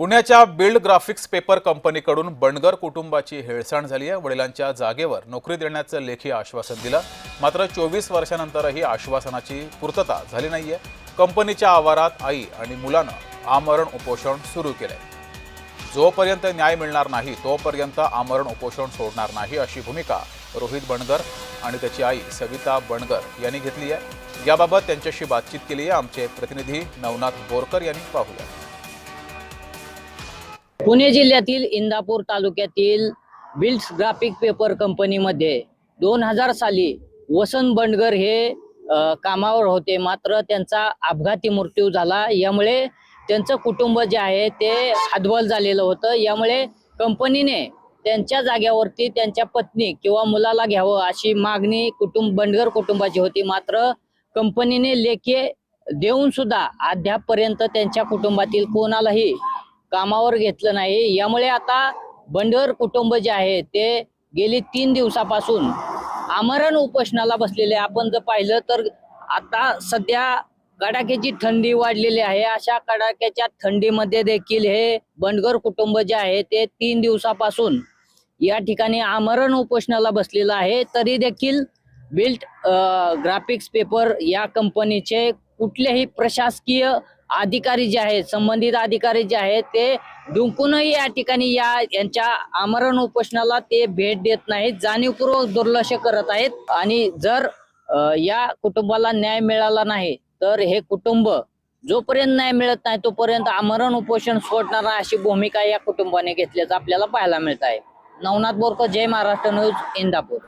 पुण्याच्या build graphics paper कंपनीकडून बंडगर कुटुंबाची हेळसांड झाली आहे. वडिलांच्या जागेवर नोकरी देण्याचं लेखी आश्वासन दिलं. मात्र चोवीस वर्षानंतरही आश्वासनाची पूर्तता झाली नाहीये. कंपनीच्या आवारात आई आणि मुलानं आमरण उपोषण सुरू केलंय. जोपर्यंत न्याय मिळणार नाही तोपर्यंत आमरण उपोषण सोडणार नाही अशी भूमिका रोहित बणगर आणि त्याची आई सविता बणगर यांनी घेतली आहे. याबाबत त्यांच्याशी बातचीत केली आहे. आमचे प्रतिनिधी नवनाथ बोरकर यांनी पाहूया. पुणे जिल्ह्यातील इंदापूर तालुक्यातील बिल्ड्स ग्राफिक पेपर कंपनीमध्ये दोन हजार साली वसंत बंडगर हे कामावर होते. मात्र त्यांचा अपघाती मृत्यू झाला. यामुळे त्यांचं कुटुंब जे आहे ते हदबल झालेलं होतं. यामुळे कंपनीने त्यांच्या जाग्यावरती त्यांच्या पत्नी किंवा मुलाला घ्यावं अशी मागणी कुटुंब बंडगर कुटुंबाची होती. मात्र कंपनीने लेखे देऊन सुद्धा अद्यापपर्यंत त्यांच्या कुटुंबातील कोणालाही कामावर घेतलं नाही. यामुळे आता बंडर कुटुंब जे आहे ते गेली तीन दिवसापासून आमरण उपोषणाला बसलेले आपण जर पाहिलं तर आता सध्या कडाक्याची थंडी वाढलेली आहे. अशा कडाक्याच्या थंडीमध्ये देखील हे बंडगर कुटुंब जे आहे ते तीन दिवसापासून या ठिकाणी आमरण उपोषणाला बसलेलं आहे. तरी देखील बिल्ट ग्राफिक्स पेपर या कंपनीचे कुठलेही प्रशासकीय अधिकारी जे आहेत संबंधित अधिकारी जे आहेत ते डुंकूनही या ठिकाणी या यांच्या आमरण उपोषणाला ते भेट देत नाहीत जाणीवपूर्वक दुर्लक्ष करत आहेत. आणि जर या कुटुंबाला न्याय मिळाला नाही तर हे कुटुंब जोपर्यंत न्याय मिळत नाही तोपर्यंत आमरण उपोषण सोडणार नाही अशी भूमिका या कुटुंबाने घेतल्याचं आपल्याला पाहायला मिळत आहे. नवनाथ बोरकर जय महाराष्ट्र न्यूज इंदापूर.